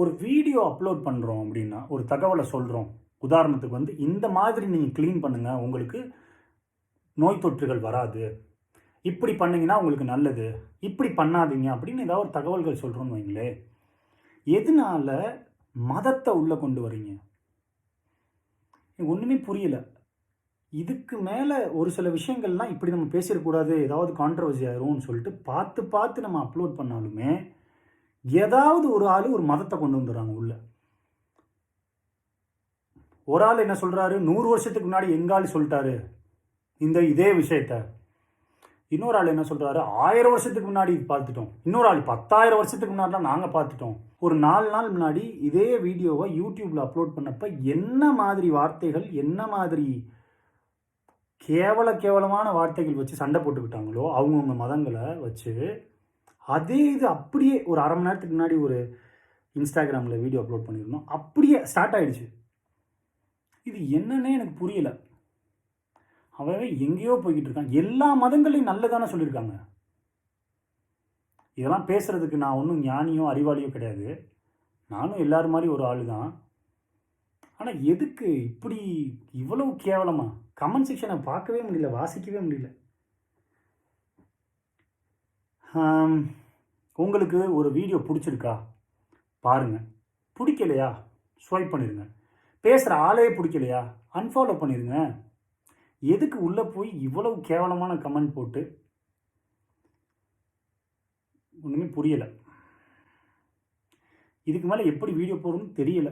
ஒரு video upload பண்ணுறோம் அப்படின்னா ஒரு தகவலை சொல்கிறோம் உதாரணத்துக்கு வந்து இந்த மாதிரி நீங்கள் க்ளீன் பண்ணுங்கள் உங்களுக்கு நோய் தொற்றுகள் வராது. இப்படி பண்ணிங்கன்னா உங்களுக்கு நல்லது. இப்படி பண்ணாதீங்க அப்படின்னு ஏதாவது ஒரு தகவல்கள் சொல்கிறோன்னு வைங்களே எதனால மதத்தை உள்ளே கொண்டு வரீங்க? எனக்கு ஒன்றுமே புரியல. இதுக்கு மேலே ஒரு சில விஷயங்கள்லாம் இப்படி நம்ம பேசிடக்கூடாது. ஏதாவது கான்ட்ரவர்சி ஆயிரும்னு சொல்லிட்டு பார்த்து பார்த்து நம்ம அப்லோட் பண்ணாலுமே ஏதாவது ஒரு ஆள் ஒரு மதத்தை கொண்டு வந்துடுறாங்க உள்ள. ஒரு ஆள் என்ன சொல்கிறாரு நூறு வருஷத்துக்கு முன்னாடி எங்காளி சொல்லிட்டாரு? இந்த இதே விஷயத்த. இன்னொரு ஆள் என்ன சொல்கிறாரு ஆயிரம் வருஷத்துக்கு முன்னாடி இது பார்த்துட்டோம். இன்னொரு ஆள் பத்தாயிரம் வருஷத்துக்கு முன்னாடிலாம் நாங்கள் பார்த்துட்டோம். ஒரு நாலு நாள் முன்னாடி இதே வீடியோவை யூடியூப்பில் அப்லோட் பண்ணப்ப என்ன மாதிரி வார்த்தைகள் என்ன மாதிரி கேவல கேவலமான வார்த்தைகள் வச்சு சண்டை போட்டுக்கிட்டாங்களோ அவங்கவுங்க மதங்களை வச்சு அதே இது அப்படியே ஒரு அரை மணி நேரத்துக்கு முன்னாடி ஒரு இன்ஸ்டாகிராமில் வீடியோ அப்லோட் பண்ணியிருந்தோம். அப்படியே ஸ்டார்ட் ஆகிடுச்சு இது என்னன்னே எனக்கு புரியல. அவன் எங்கேயோ போய்கிட்டு இருக்கான். எல்லா மதங்களையும் நல்லதானே சொல்லியிருக்காங்க. இதெல்லாம் பேசுகிறதுக்கு நான் ஒன்றும் ஞானியோ அறிவாளியோ கிடையாது. நானும் எல்லார் மாதிரி ஒரு ஆளு தான் ஆனால் எதுக்கு இப்படி இவ்வளவு கேவலமாக கமெண்ட் செக்ஷனை பார்க்கவே முடியல வாசிக்கவே முடியல. உங்களுக்கு ஒரு வீடியோ பிடிச்சிருக்கா? பாருங்கள் பிடிக்கலையா? ஸ்வைப் பண்ணிடுங்க பேசுகிற ஆளே பிடிக்கலையா? அன்ஃபாலோ பண்ணிடுங்க எதுக்கு உள்ளே போய் இவ்வளவு கேவலமான கமெண்ட் போட்டு? ஒன்றுமே புரியலை. இதுக்கு மேலே எப்படி வீடியோ போடணும்னு தெரியல.